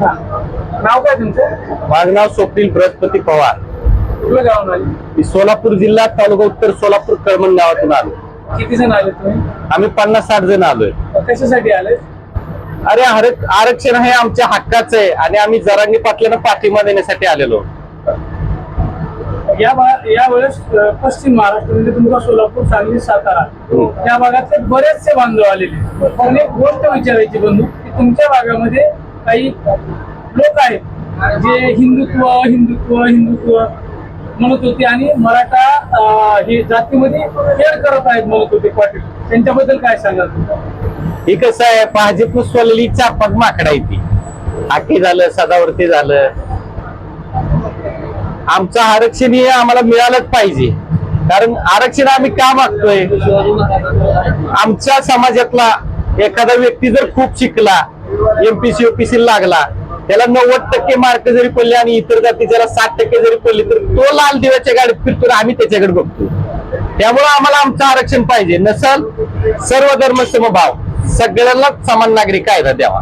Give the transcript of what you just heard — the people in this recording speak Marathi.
नाव काय तुमचं? माझं नाव स्वप्नील बृहस्पती पवार. कुठलं गाव आले? मी सोलापूर जिल्हा तालुका उत्तर सोलापूर कळमण गावातून आलो. किती जण आले तुम्ही? आम्ही पन्नास साठ जण आलोय. कशासाठी आले? अरे आरक- आरक्षण हे आमच्या हक्काचं आहे आणि आम्ही जरांगी पाटलांना पाठिंबा देण्यासाठी आलेलो. या भा- या वेळेस अ, पश्चिम महाराष्ट्र म्हणजे तुमचा सोलापूर सांगली सातारा हो. या भागातले बरेचसे बांधव आलेले पण एक गोष्ट विचारायची बंधू की तुमच्या भागामध्ये काही लोक आहेत जे हिंदुत्व हिंदुत्व हिंदुत्व म्हणत होते आणि मराठा हे जातीमध्ये खेळ करत आहेत म्हणत होते पाटील. त्यांच्याबद्दल काय सांगाल? हे कसं आहे भाजप सोलेली चापाक माकडा आहे ती. झालं सदावर्ती झालं. आमचं आरक्षण हे आम्हाला मिळालंच पाहिजे. कारण आरक्षण आम्ही का मागतोय? आमच्या समाजातला एखादा व्यक्ती जर खूप शिकला एमपीसी ओपीसी लागला. त्याला नव्वद टक्के मार्क जरी पडले आणि इतर जाती जरा साठ टक्के जरी पडले तर तो लाल दिव्याच्या गाडीत फिरतो आम्ही त्याच्याकडे बघतो. त्यामुळे आम्हाला आमचं आरक्षण पाहिजे. नसल सर्व धर्म समभाव. सगळ्यांना समान नागरिक कायदा द्यावा.